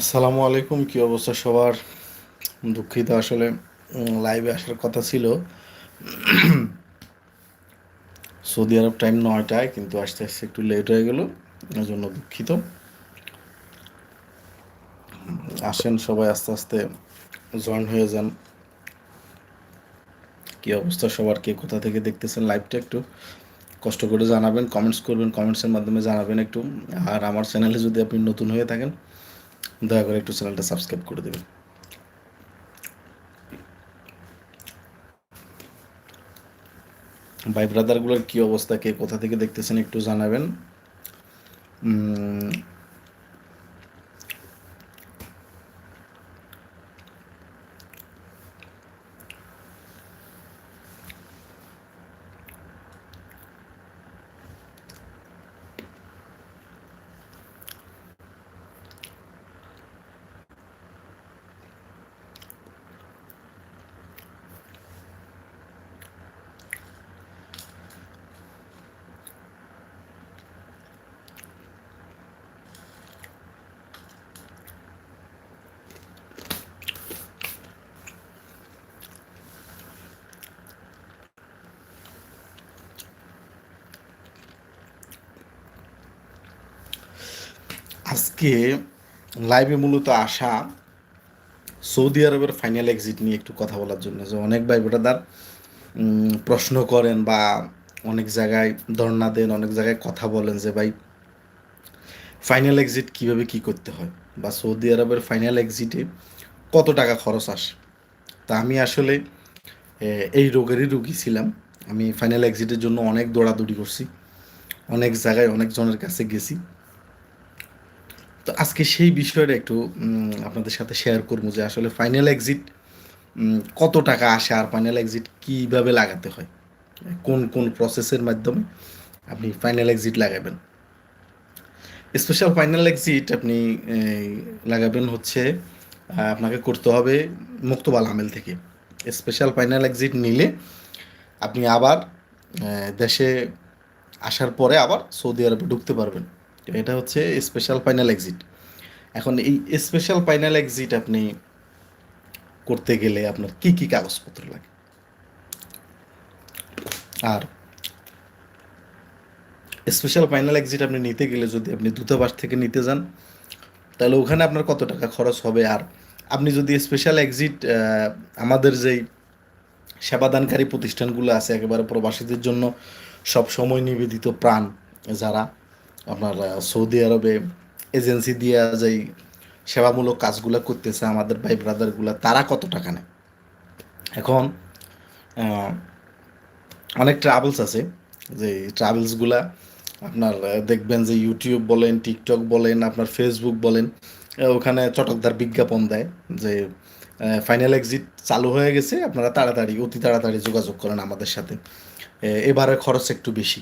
আসসালামু আলাইকুম, কি অবস্থা সবার? দুঃখিত, আসলে লাইভে আসার কথা ছিল। সৌদি আরব টাইম নয়টায়, কিন্তু আসতে আসতে একটু লেট হয়ে গেল এর জন্য দুঃখিত। আসেন সবাই, আস্তে আস্তে জয়েন হয়ে যান। কি অবস্থা সবার? কে কোথা থেকে দেখতেছেন লাইভটা একটু? কষ্ট করে জানাবেন কমেন্টস করবেন কমেন্টসের মাধ্যমে জানাবেন একটু। আর আমার চ্যানেলে যদি আপনি নতুন হয়ে থাকেন দয়া করে একটু চ্যানেলটা সাবস্ক্রাইব করে দেবেন। ভাই ব্রাদারগুলোর কি অবস্থা? কে কোথা থেকে দেখতেছেন একটু জানাবেন। আজকে লাইভে মূলত আসা সৌদি আরবের ফাইনাল এক্সিট নিয়ে একটু কথা বলার জন্য। যে অনেক ভাই ব্রাদার উম, প্রশ্ন করেন বা অনেক জায়গায় ধর্ণা দেন অনেক জায়গায় কথা বলেন যে ভাই ফাইনাল এক্সিট কীভাবে কি করতে হয়? বা সৌদি আরবের ফাইনাল এক্সিটে কত টাকা খরচ আসে? তা আমি আসলে এই রোগেরই রুগী ছিলাম। আমি ফাইনাল এক্সিটের জন্য অনেক দৌড়াদৌড়ি করছি অনেক জায়গায় অনেকজনের কাছে গেছি। তো আজকে সেই বিষয়টা একটু আপনাদের সাথে শেয়ার করব যে আসলে ফাইনাল এক্সিট কত টাকা আসে আর ফাইনাল এক্সিট কীভাবে লাগাতে হয়? কোন কোন প্রসেসের মাধ্যমে আপনি ফাইনাল এক্সিট লাগাবেন? স্পেশাল ফাইনাল এক্সিট আপনি লাগাবেন হচ্ছে আপনাকে করতে হবে মুক্তবাল আমেল থেকে। স্পেশাল ফাইনাল এক্সিট নিলে আপনি আবার দেশে আসার পরে আবার সৌদি আরবে ঢুকতে পারবেন। এটা হচ্ছে স্পেশাল ফাইনাল এক্সিট এখন এই স্পেশাল ফাইনাল এক্সিট আপনি করতে গেলে আপনার কি কি কাগজপত্র লাগে? আর স্পেশাল ফাইনাল এক্সিট আপনি নিতে গেলে যদি আপনি দূতাবাস থেকে নিতে যান, তাহলে ওখানে আপনার কত টাকা খরচ হবে? আর আপনি যদি স্পেশাল এক্সিট আমাদের যেই সেবাদানকারী প্রতিষ্ঠানগুলো আছে, একেবারে প্রবাসীদের জন্য সব সময় নিবেদিত প্রাণ যারা আপনার সৌদি আরবে এজেন্সি দিয়ে যেই সেবামূলক কাজগুলো করতেছে আমাদের ভাই ব্রাদারগুলা, তারা কত টাকা নেয়? এখন অনেক ট্রাভেলস আছে, যে ট্রাভেলসগুলা আপনার দেখবেন যে ইউটিউব বলেন টিকটক বলেন, আপনার ফেসবুক বলেন ওখানে চটকদার বিজ্ঞাপন দেয়, যে ফাইনাল এক্সিট চালু হয়ে গেছে, আপনারা তাড়াতাড়ি, অতি তাড়াতাড়ি যোগাযোগ করেন আমাদের সাথে। এবারে খরচ একটু বেশি।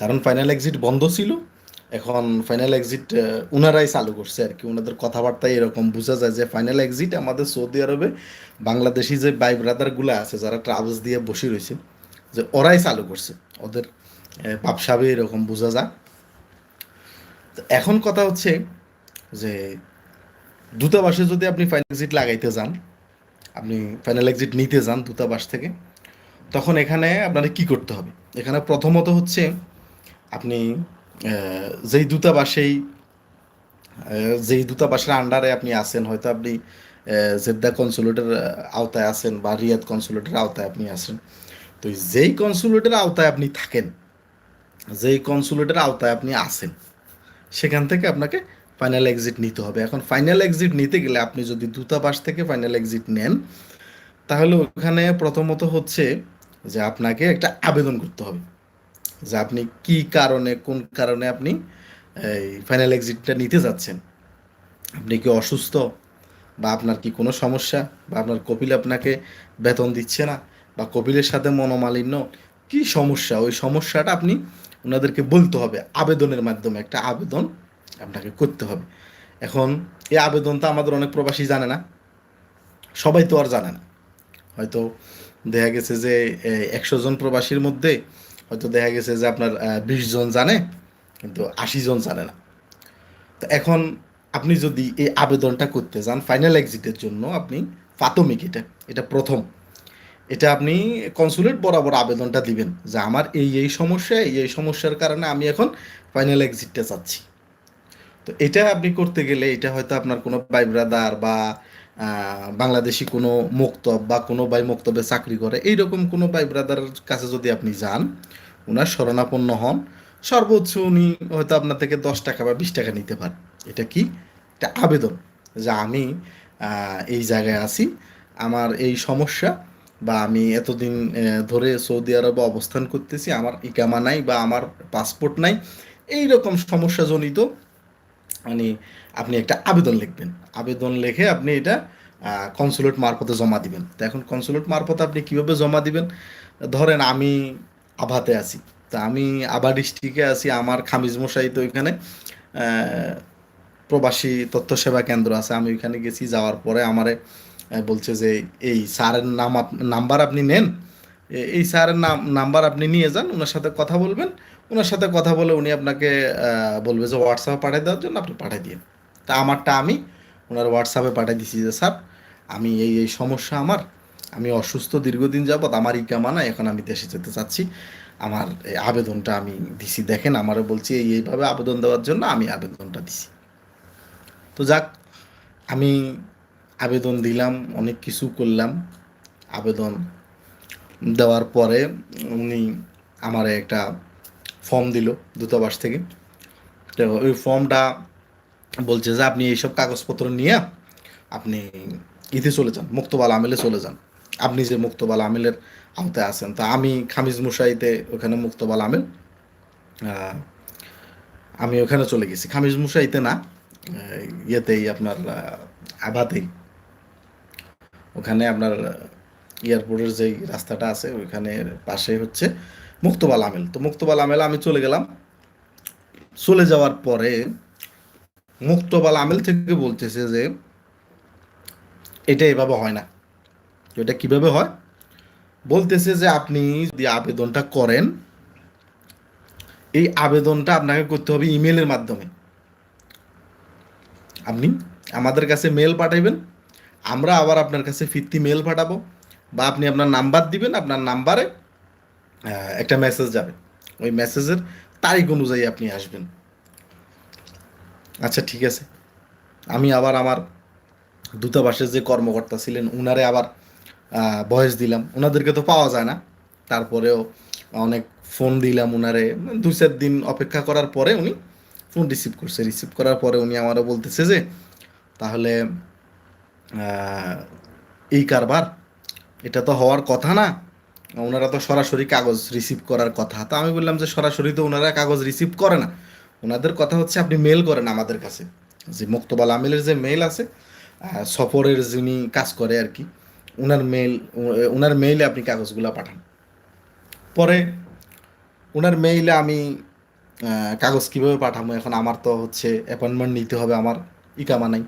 কারণ ফাইনাল এক্সিট বন্ধ ছিল, এখন ফাইনাল এক্সিট ওনারাই চালু করছে আর কি। ওনাদের কথাবার্তায় এরকম বোঝা যায় যে ফাইনাল এক্সিট আমাদের সৌদি আরবে বাংলাদেশি যে ভাই ব্রাদারগুলো আছে, যারা ট্রাভেলস দিয়ে বসে রয়েছে, যে ওরাই চালু করছে। ওদের ব্যবসাবে এরকম বোঝা যায়। তো এখন কথা হচ্ছে যে দূতাবাসে যদি আপনি ফাইনাল এক্সিট লাগাইতে যান, আপনি ফাইনাল এক্সিট নিতে যান দূতাবাস থেকে, তখন এখানে আপনার কি করতে হবে? এখানে প্রথমত হচ্ছে আপনি যেই দূতাবাসেই যেই দূতাবাসের আন্ডারে আপনি আছেন, হয়তো আপনি জেদ্দা কনসুলেটের আওতায় আছেন বা রিয়াদ কনসুলেটের আওতায় আপনি আছেন। তো যেই কনসুলেটের আওতায় আপনি থাকেন, যেই কনসুলেটের আওতায় আপনি আছেন, সেখান থেকে আপনাকে ফাইনাল এক্সিট নিতে হবে। এখন ফাইনাল এক্সিট নিতে গেলে আপনি যদি দূতাবাস থেকে ফাইনাল এক্সিট নেন, তাহলে ওখানে প্রথমত হচ্ছে যে আপনাকে একটা আবেদন করতে হবে। যে আপনি কি কারণে, কোন কারণে আপনি, এই ফাইনাল এক্সিটটা নিতে যাচ্ছেন? আপনি কি অসুস্থ? বা আপনার কি কোনো সমস্যা? বা আপনার কপিল আপনাকে বেতন দিচ্ছে না? বা কপিলের সাথে মনোমালিন্য? কি সমস্যা? ওই সমস্যাটা আপনি ওনাদেরকে বলতে হবে। আবেদনের মাধ্যমে একটা আবেদন আপনাকে করতে হবে। এখন এই আবেদনটা আমাদের অনেক প্রবাসী জানে না। সবাই তো আর জানে না। হয়তো দেখা গেছে যে একশো জন প্রবাসীর মধ্যে হয়তো দেখা গেছে যে আপনার বিশ জন জানে, কিন্তু আশি জন জানে না। তো এখন আপনি যদি এই আবেদনটা করতে যান ফাইনাল এক্সিটের জন্য আপনি প্রাথমিক এটা এটা প্রথম। এটা আপনি কনসুলেট বরাবর আবেদনটা দিবেন যে আমার এই এই সমস্যা, এই এই সমস্যার কারণে আমি এখন ফাইনাল এক্সিটটা চাচ্ছি। তো এটা আপনি করতে গেলে এটা হয়তো আপনার কোনো ভাই ব্রাদার বা বাংলাদেশি কোনো মুক্তব বা কোনো বাই মুক্তবে চাকরি করে, এইরকম কোনো ভাই ব্রাদারের কাছে যদি আপনি যান ওনার শরণাপন্ন হন। সর্বোচ্চ উনি হয়তো আপনার থেকে দশ টাকা বা বিশ টাকা নিতে পারেন। এটা কি? এটা আবেদন যে আমি এই জায়গায় আছি। আমার এই সমস্যা বা আমি এতদিন ধরে সৌদি আরবে অবস্থান করতেছি, আমার ইকামা নাই বা আমার পাসপোর্ট নাই। এই রকম সমস্যাজনিত মানে আপনি একটা আবেদন লিখবেন। আবেদন লিখে আপনি এটা কনসুলেট মারফতে জমা দিবেন। তো এখন কনসুলেট মারফতে আপনি কীভাবে জমা দিবেন? ধরেন আমি আভাতে আছি। তা আমি আভা ডিস্ট্রিক্টে আছি, আমার খামিজ মশাই তো ওইখানে প্রবাসী তথ্য সেবা কেন্দ্র আছে। আমি ওইখানে গেছি, যাওয়ার পরে আমারে বলছে যে, এই স্যারের নাম নাম্বার আপনি নেন। এই স্যারের নাম, নাম্বার আপনি নিয়ে যান ওনার সাথে কথা বলবেন। ওনার সাথে কথা বলে উনি আপনাকে বলবে যে হোয়াটসঅ্যাপে পাঠিয়ে দেওয়ার জন্য আপনি পাঠিয়ে দিন তা আমারটা আমি ওনার হোয়াটসঅ্যাপে পাঠিয়ে দিছি যে, স্যার, আমি এই এই সমস্যা আমার আমি অসুস্থ দীর্ঘদিন যাবৎ আমার ইকামা না, এখন আমি দেশে যেতে চাচ্ছি। আমার আবেদনটা আমি দিছি। দেখেন, আমারও বলছি, এই, এইভাবে আবেদন দেওয়ার জন্য আমি আবেদনটা দিছি। তো যাক, আমি আবেদন দিলাম, অনেক কিছু করলাম। আবেদন দেওয়ার পরে উনি আমার একটা ফর্ম দিল দূতাবাস থেকে। তো ওই ফর্মটা বলছে যে, আপনি এইসব কাগজপত্র নিয়ে আপনি ইতে চলে যান, মুক্তবাল আমেলে চলে যান। আপনি যে মুক্তবাল আমেলের আওতায় আছেন তা আমি খামিজ মুসাইতে ওখানে মুক্তবাল আমিল আমি ওখানে চলে গেছি। খামিজ মুসাইতে না ইয়েতেই আপনার আহ, আবাতেই। ওখানে আপনার এয়ারপোর্টের যেই রাস্তাটা আছে ওইখানে পাশে হচ্ছে মুক্তবাল আমেল। তো মুক্তবাল আমেল আমি চলে গেলাম। চলে যাওয়ার পরে মুক্তবাল আমেল থেকে বলতেছে যে এটা এভাবে হয় না। এটা কীভাবে হয়? বলতেছে যে আপনি যদি আবেদনটা করেন, এই আবেদনটা আপনাকে করতে হবে ইমেলের মাধ্যমে। আপনি আমাদের কাছে মেল পাঠাইবেন, আমরা আবার আপনার কাছে ফিরতি মেল পাঠাবো বা আপনি আপনার নাম্বার দিবেন, আপনার নাম্বারে একটা মেসেজ যাবে। ওই মেসেজের তারিখ অনুযায়ী আপনি আসবেন। আচ্ছা ঠিক আছে। আমি আবার আমার দূতাবাসের যে কর্মকর্তা ছিলেন, উনারে আবার ভয়েস দিলাম। ওনাদেরকে তো পাওয়া যায় না। তারপরেও অনেক ফোন দিলাম ওনারে দু চার দিন অপেক্ষা করার পরে উনি ফোন রিসিভ করছে। রিসিভ করার পরে উনি আমারও বলতেছে যে, তাহলে এই কারবার, এটা তো হওয়ার কথা না। ওনারা তো সরাসরি কাগজ রিসিভ করার কথা। তো আমি বললাম যে, সরাসরি তো ওনারা কাগজ রিসিভ করে না। ওনাদের কথা হচ্ছে আপনি মেল করেন আমাদের কাছে। যে, মুক্তবাল আমিলের যে মেল আছে সফরের যিনি কাজ করে আর কি ওনার মেল ওনার মেইলে আপনি কাগজগুলো পাঠান। পরে ওনার মেইলে আমি কাগজ কীভাবে পাঠাবো? এখন আমার তো হচ্ছে অ্যাপয়েন্টমেন্ট নিতে হবে আমার, ইকামা নাই।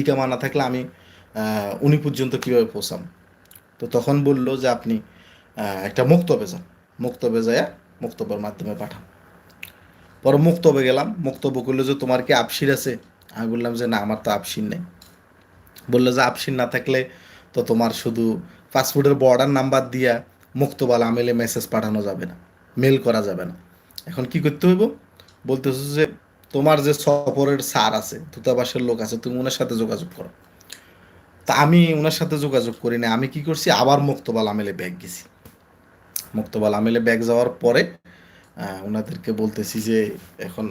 ইকামা না থাকলে আমি উনি পর্যন্ত কীভাবে পৌঁছাম তো তখন বলল যে আপনি একটা মুক্তবে যান। মুক্তবে যায় মুক্তবের মাধ্যমে পাঠান। পরে মুক্তবে গেলাম। মুক্তব্য করল যে, তোমার কি আপসির আছে? আমি বললাম যে, না, আমার তো আপসির নেই। বলল যে, আপসির না থাকলে তো তোমার শুধু পাসপোর্টের বর্ডার নাম্বার দিয়া মুক্তবাল আমেলে মেসেজ পাঠানো যাবে না মেল করা যাবে না। এখন কি করতে হইব? বলতেছো যে তোমার যে সফরের স্যার আছে, দূতাবাসের লোক আছে, তুমি ওনার সাথে যোগাযোগ করো। তা আমি ওনার সাথে যোগাযোগ করি না আমি কি করছি? আবার মুক্তবাল আমেলে ব্যাগ গেছি। মুক্তবাল আমেলে ব্যাগ যাওয়ার পরে ওনাদেরকে বলতেছি যে এখন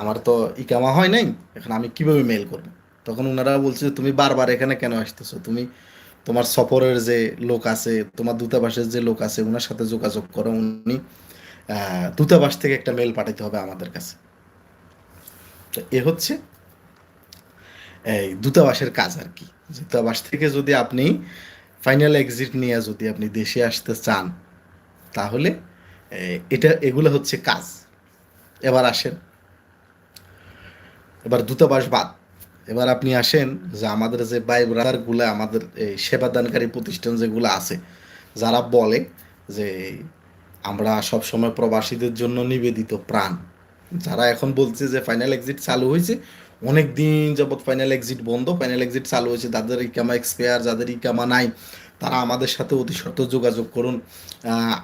আমার তো ইকামা হয় নাই, এখন আমি কীভাবে মেল করব? তখন ওনারা বলছে তুমি বারবার এখানে কেন আসতেছো? তুমি তোমার সফরের যে লোক আছে, তোমার দূতাবাসের যে লোক আছে ওনার সাথে যোগাযোগ করো, উনি দূতাবাস থেকে একটা মেল পাঠাতে হবে আমাদের কাছে। তো এ হচ্ছে এই দূতাবাসের কাজ আর কি। দূতাবাস থেকে যদি আপনি ফাইনাল এক্সিট নিয়ে যদি আপনি দেশে আসতে চান, তাহলে এটা, এগুলো হচ্ছে কাজ। এবার আসেন। এবার দূতাবাস বাদ। এবার আপনি আসেন যে আমাদের যে বাই ব্রাদারগুলো, আমাদের এই সেবাদানকারী প্রতিষ্ঠান যেগুলো আছে, যারা বলে যে আমরা সবসময় প্রবাসীদের জন্য নিবেদিত প্রাণ। যারা এখন বলছে যে ফাইনাল এক্সিট চালু হয়েছে, অনেক দিন যাবৎ ফাইনাল এক্সিট বন্ধ ফাইনাল এক্সিট চালু হয়েছে, যাদের ইকামা এক্সপায়ার যাদের ইকামা নাই, তারা আমাদের সাথে অতি সত্য যোগাযোগ করুন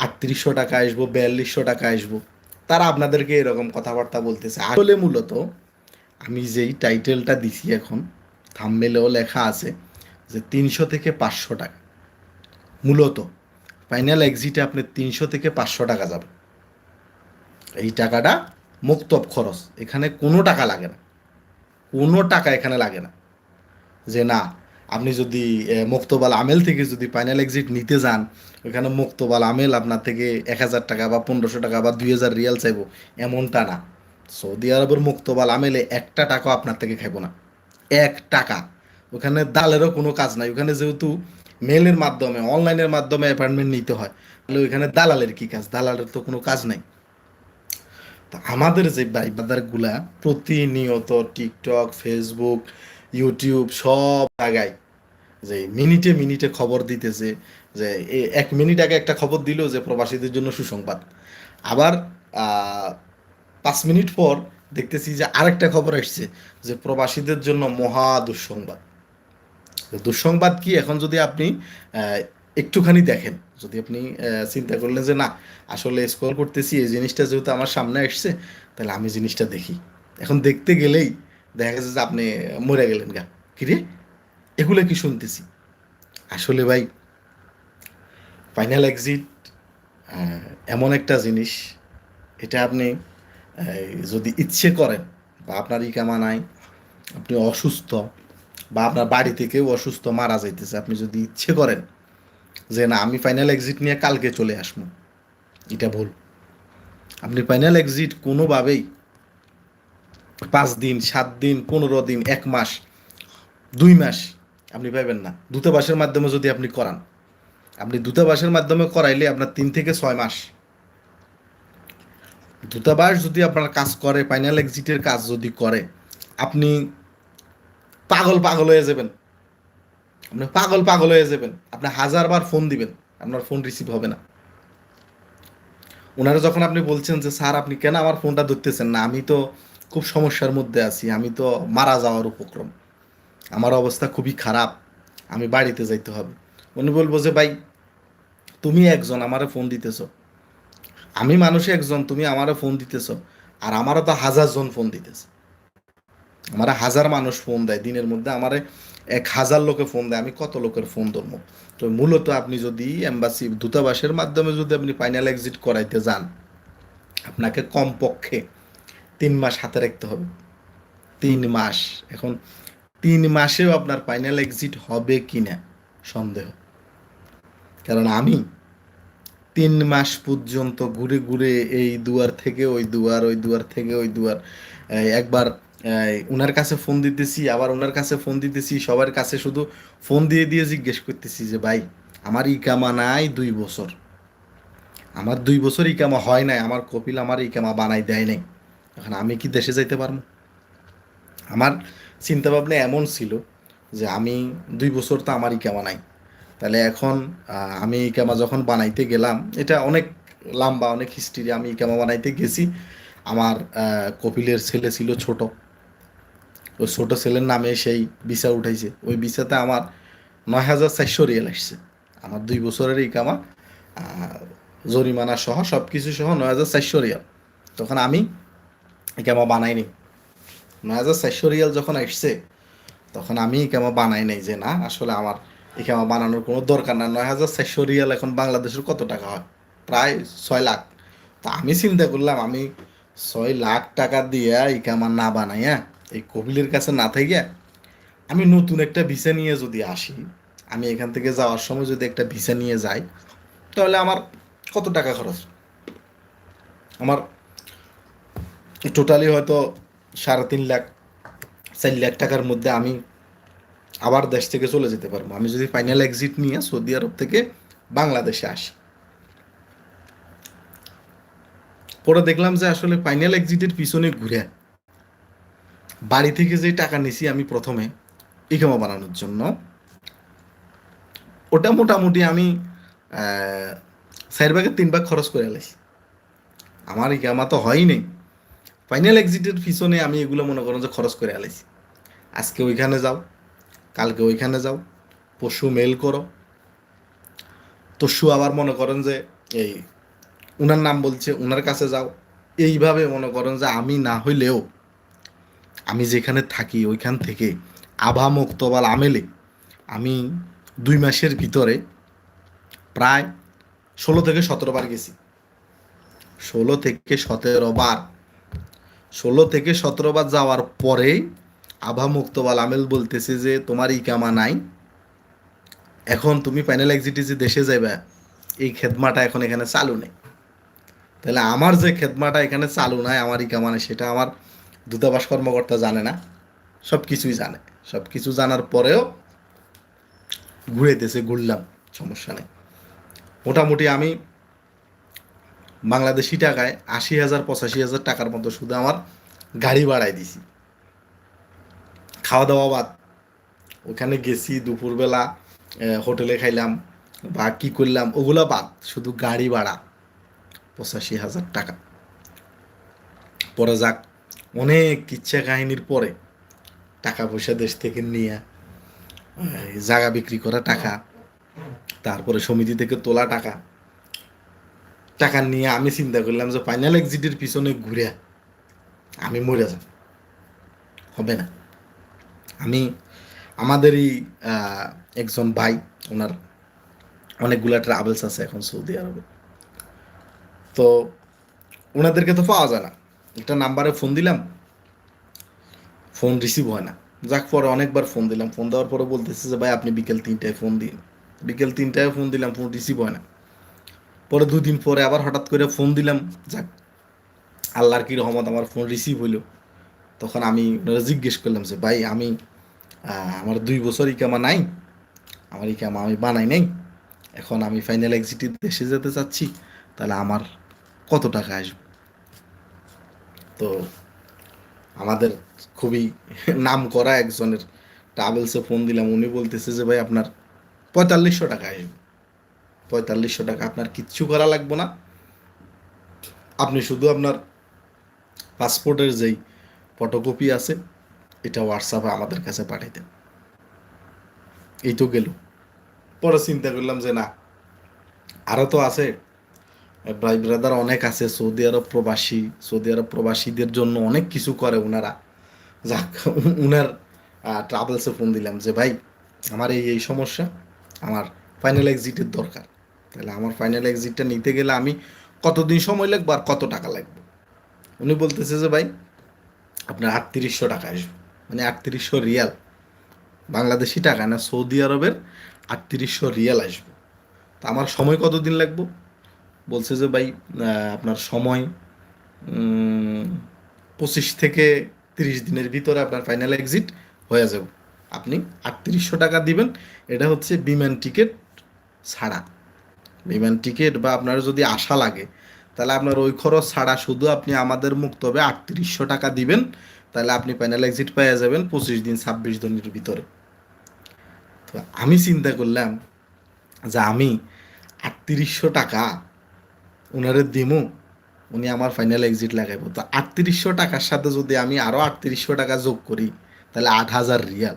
আটত্রিশশো টাকা আসব, বিয়াল্লিশশো টাকা আসব। তারা আপনাদেরকে এরকম কথাবার্তা বলতেছে। আসলে মূলত আমি যেই টাইটেলটা দিছি এখন থামমেলেও লেখা আছে যে তিনশো থেকে পাঁচশো টাকা। মূলত ফাইনাল এক্সিটে আপনি তিনশো থেকে পাঁচশো টাকা যাবে। এই টাকাটা মুক্তব খরচ, এখানে কোনো টাকা লাগে না। কোনো টাকা এখানে লাগে না। যে না, আপনি যদি মুক্তবাল আমেল থেকে যদি ফাইনাল এক্সিট নিতে যান, ওখানে মুক্তবাল আমেল আপনার থেকে এক হাজার টাকা বা পনেরোশো টাকা বা দুই হাজার রিয়াল চাইব, এমনটা না। সৌদি আরবের মুক্তবাল আমেলে একটা টাকাও আপনার থেকে খাইবো না। এক টাকা। ওখানে দালেরও কোনো কাজ নাই। ওখানে যেহেতু মেলের মাধ্যমে, অনলাইনের মাধ্যমে অ্যাপয়েন্টমেন্ট নিতে হয়, তাহলে ওইখানে দালালের কি কাজ? দালালের তো কোনো কাজ নাই। তা আমাদের যে বাইবাদারগুলা প্রতিনিয়ত টিকটক, ফেসবুক, ইউটিউব সব জায়গায় যে মিনিটে মিনিটে খবর দিতেছে, যে এক মিনিট আগে একটা খবর দিল যে প্রবাসীদের জন্য সুসংবাদ। আবার পাঁচ মিনিট পর দেখতেছি যে আরেকটা খবর আসছে যে প্রবাসীদের জন্য মহা দুঃসংবাদ। দুঃসংবাদ কি? এখন যদি আপনি একটুখানি দেখেন, যদি আপনি চিন্তা করলেন যে না, আসলে স্কোর করতেছি, এই জিনিসটা যেহেতু আমার সামনে আসছে, তাহলে আমি জিনিসটা দেখি। এখন দেখতে গেলেই দেখা গেছে যে আপনি মরে গেলেন গা। কিরে এগুলো কি শুনতেছি? আসলে ভাই ফাইনাল এক্সিট এমন একটা জিনিস, এটা আপনি যদি ইচ্ছে করেন বা আপনার ইকামা নাই, আপনি অসুস্থ বা আপনার বাড়ি থেকেও অসুস্থ মারা যাইতেছে, আপনি যদি ইচ্ছে করেন যে না, আমি ফাইনাল এক্সিট নিয়ে কালকে চলে আসব, এটা ভুল। আপনি ফাইনাল এক্সিট কোনোভাবেই পাঁচ দিন, সাত দিন, পনেরো দিন, এক মাস, দুই মাস আপনি পাইবেন না। দূতাবাসের মাধ্যমে যদি আপনি করান, আপনি দূতাবাসের মাধ্যমে করাইলে আপনার তিন থেকে ছয় মাস দূতাবাস যদি আপনার কাজ করে ফাইনাল এক্সিটের কাজ যদি করে, আপনি পাগল পাগল হয়ে যাবেন। আপনি পাগল পাগল হয়ে যাবেন। আপনি হাজারবার ফোন দিবেন, আপনার ফোন রিসিভ হবে না। ওনারা যখন আপনি বলছেন যে, স্যার, আপনি কেন আমার ফোনটা ধরতেছেন না? আমি তো খুব সমস্যার মধ্যে আছি, আমি তো মারা যাওয়ার উপক্রম। আমার অবস্থা খুবই খারাপ, আমি বাড়িতে যাইতে হবে। উনি বলব যে, ভাই, তুমি একজন আমারে ফোন দিতেছ। আমি মানুষ একজন, তুমি আমারও ফোন দিতেছ, আর আমারও তো হাজার জন ফোন দিতেছে। আমার হাজার মানুষ ফোন দেয়, দিনের মধ্যে আমারে এক হাজার লোকে ফোন দেয়, আমি কত লোকের ফোন ধরবো? তো মূলত আপনি যদি এম্বাসি দূতাবাসের মাধ্যমে যদি আপনি ফাইনাল এক্সিট করাইতে যান, আপনাকে কমপক্ষে তিন মাস হাতে রাখতে হবে। তিন মাস। এখন তিন মাসেও আপনার ফাইনাল এক্সিট হবে কি না সন্দেহ। কারণ আমি তিন মাস পর্যন্ত ঘুরে ঘুরে এই দুয়ার থেকে, ওই দুয়ার ওই দুয়ার থেকে, ওই দুয়ার। একবার উনার কাছে ফোন দিতেছি, আবার ওনার কাছে ফোন দিতেছি, সবার কাছে শুধু ফোন দিয়ে দিয়ে জিজ্ঞেস করতেছি যে, ভাই, আমার ইকামা নাই দুই বছর। আমার দুই বছর ইকামা হয় নাই, আমার কপিল আমার ইকামা বানাই দেয় নাই। এখন আমি কি দেশে যাইতে পারব? আমার চিন্তা ভাবনা এমন ছিল যে, আমি দুই বছর তো আমার ইকামা নাই। তাহলে এখন আমি ইকামা যখন বানাইতে গেলাম, এটা অনেক লম্বা, অনেক হিস্ট্রি আমি ইকামা বানাইতে গেছি। আমার কপিলের ছেলে ছিল ছোট। ওই ছোট ছেলের নামে সেই ভিসা উঠাইছে। ওই বিচাতে আমার নয় হাজার চারশো রিয়াল আসছে। আমার দুই বছরের ইকামা জরিমানা সহ সব কিছু সহ নয় হাজার চারশো রিয়াল। তখন আমি ইকামা বানাইনি নয় হাজার চারশো রিয়াল যখন আসছে, তখন আমি ইকামা বানাই নাই যে, না, আসলে আমার ইকামা বানানোর কোনো দরকার না। নয় হাজার চারশো রিয়াল এখন বাংলাদেশের কত টাকা হয়? প্রায় ছয় লাখ। তা আমি চিন্তা করলাম, আমি ছয় লাখ টাকা দিয়ে একে আমার না বানাইয়া এই কপিলের কাছে না থেকে আমি নতুন একটা ভিসা নিয়ে যদি আসি, আমি এখান থেকে যাওয়ার সময় যদি একটা ভিসা নিয়ে যাই, তাহলে আমার কত টাকা খরচ? আমার টোটালি হয়তো সাড়ে তিন লাখ, চার লাখ টাকার মধ্যে আমি আবার দেশ থেকে চলে যেতে পারব। আমি যদি ফাইনাল এক্সিট নিয়ে সৌদি আরব থেকে বাংলাদেশে আসি। পরে দেখলাম যে আসলে ফাইনাল এক্সিটের পিছনে ঘুরে বাড়ি থেকে যে টাকা নিছি আমি প্রথমে ইকামা বানানোর জন্য। ওটা মোটামুটি আমি চার ভাগের তিন ভাগ খরচ করে এলাইছি। আমার ইকামা তো হয়ই নেই। ফাইনাল এক্সিটের পিছনে আমি এগুলো মনে করেন যে খরচ করে আলাইছি আজকে ওইখানে যাও। কালকে ওইখানে যাও পশু মেল করো। তসু আবার মনে করেন যে, এই উনার নাম বলছে, উনার কাছে যাও। এইভাবে মনে করেন যে আমি না হইলেও আমি যেখানে থাকি ওইখান থেকে আভা মুক্তবাল আমেলে আমি দুই মাসের ভিতরে প্রায় ষোলো থেকে সতেরো বার গেছি। ষোলো থেকে সতেরো বার, ষোলো থেকে সতেরো বার যাওয়ার পরে আভা মুক্তবাল আমেল বলতেছে যে, তোমার ইকামা নাই। এখন তুমি ফাইনাল এক্সিটিসি দেশে যাবে এই খেদমাটা এখন এখানে চালু নেই। তাহলে আমার যে খেদমাটা এখানে চালু নাই, আমার ইকামা নেই, সেটা আমার দূতাবাস কর্মকর্তা জানে না। সব কিছুই জানে। সব কিছু জানার পরেও ঘুরেতেছে ঘুরলাম, সমস্যা নেই। মোটামুটি আমি বাংলাদেশি টাকায় আশি হাজার, পঁচাশি হাজার টাকার মতো শুধু আমার গাড়ি বাড়াই দিছি। খাওয়া দাওয়া বাদ। ওখানে গেছি দুপুরবেলা হোটেলে খাইলাম, বা কি করলাম, ওগুলো বাদ, শুধু গাড়ি ভাড়া, পঁচাশি হাজার টাকা। পরে যাক, অনেক ইচ্ছা কাহিনীর পরে টাকা পয়সা দেশ থেকে নিয়ে জায়গা বিক্রি করা টাকা, তারপরে সমিতি থেকে তোলা টাকা। টাকা নিয়ে আমি চিন্তা করলাম যে ফাইনাল এক্সিটের পিছনে ঘুরে আমি মরে যাব। হবে না। আমি, আমাদেরই একজন ভাই, ওনার অনেকগুলা ট্রাভেলস আছে এখন সৌদি আরবে। তো ওনাদেরকে তো পাওয়া যায় না। একটা নাম্বারে ফোন দিলাম ফোন রিসিভ হয় না। যাক, পরে অনেকবার ফোন দিলাম। ফোন দেওয়ার পরে বলতেছে যে, ভাই, আপনি বিকেল তিনটায় ফোন দিন। বিকেল তিনটায় ফোন দিলাম ফোন রিসিভ হয় না। পরে দুদিন পরে আবার হঠাৎ করে ফোন দিলাম, যাক, আল্লাহর কি রহমত, আমার ফোন রিসিভ হইল। তখন আমি ওনারা জিজ্ঞেস করলাম যে, ভাই, আমি আমার দুই বছর ইকামা নাই, আমার ইকামা আমি বানাই নাই, এখন আমি ফাইনাল এক্সিটে দেশে যেতে চাচ্ছি, তাহলে আমার কত টাকা আসবে? তো আমাদের খুবই নাম করা একজনের ট্রাভেলসে ফোন দিলাম, উনি বলতেছে যে, ভাই, আপনার পঁয়তাল্লিশশো টাকা আসবে। পঁয়তাল্লিশশো টাকা আপনার কিচ্ছু করা লাগবে না। আপনি শুধু আপনার পাসপোর্টের যেই ফটোকপি আছে, এটা হোয়াটসঅ্যাপে আমাদের কাছে পাঠিয়ে দেন। এই তো গেল। পরে চিন্তা করলাম যে না আরও তো আছে। ভাই ব্রাদার অনেক আছে, সৌদি আরব প্রবাসী, সৌদি আরব প্রবাসীদের জন্য অনেক কিছু করে ওনারা যাক, উনার ট্রাভেলসে ফোন দিলাম যে, ভাই, আমার এই এই সমস্যা, আমার ফাইনাল এক্সিটের দরকার। তাহলে আমার ফাইনাল এক্সিটটা নিতে গেলে আমি কতদিন সময় লাগবে আর কত টাকা লাগবে? উনি বলতেছে যে, ভাই আপনার আটত্রিশশো টাকা আসবে মানে আটত্রিশশো রিয়াল। বাংলাদেশি টাকা না, সৌদি আরবের আটত্রিশশো রিয়াল আসবে। তা আমার সময় কতদিন লাগবে? বলছে যে ভাই আপনার সময় পঁচিশ থেকে তিরিশ দিনের ভিতরে আপনার ফাইনাল এক্সিট হয়ে যাবে। আপনি আটত্রিশশো টাকা দিবেন, এটা হচ্ছে বিমান টিকিট ছাড়া। বিমান টিকিট বা আপনার যদি আশা লাগে তাহলে আপনার ওই খরচ ছাড়া শুধু আপনি আমাদের মুক্ত হবে আটত্রিশশো টাকা দিবেন, তাহলে আপনি ফাইনাল এক্সিট পেয়ে যাবেন পঁচিশ দিন, ছাব্বিশ দিনের ভিতরে। তো আমি চিন্তা করলাম যে আমি আটত্রিশশো টাকা ওনারে দিমু, উনি আমার ফাইনাল এক্সিট লাগাইবো। তো আটত্রিশশো টাকার সাথে যদি আমি আরও আটত্রিশশো টাকা যোগ করি, তাহলে আট হাজার রিয়াল।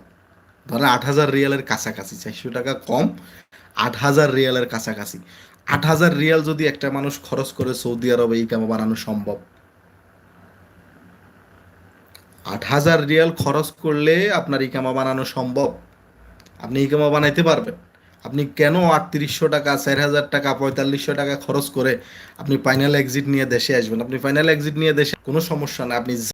ধরেন আট হাজার রিয়ালের কাছাকাছি, চারশো টাকা কম, আট হাজার রিয়ালের কাছাকাছি। আট হাজার রিয়াল যদি একটা মানুষ খরচ করে সৌদি আরবে, এই কামা বানানো সম্ভব? আট হাজার রিয়াল খরচ করলে আপনার ইকামা বানানো সম্ভব? আপনি ইকামা বানাইতে পারবেন? আপনি কেন আটত্রিশশো টাকা, চার হাজার টাকা, পঁয়তাল্লিশশো টাকা খরচ করে আপনি ফাইনাল এক্সিট নিয়ে দেশে আসবেন? আপনি ফাইনাল এক্সিট নিয়ে দেশে কোনো সমস্যা না আপনি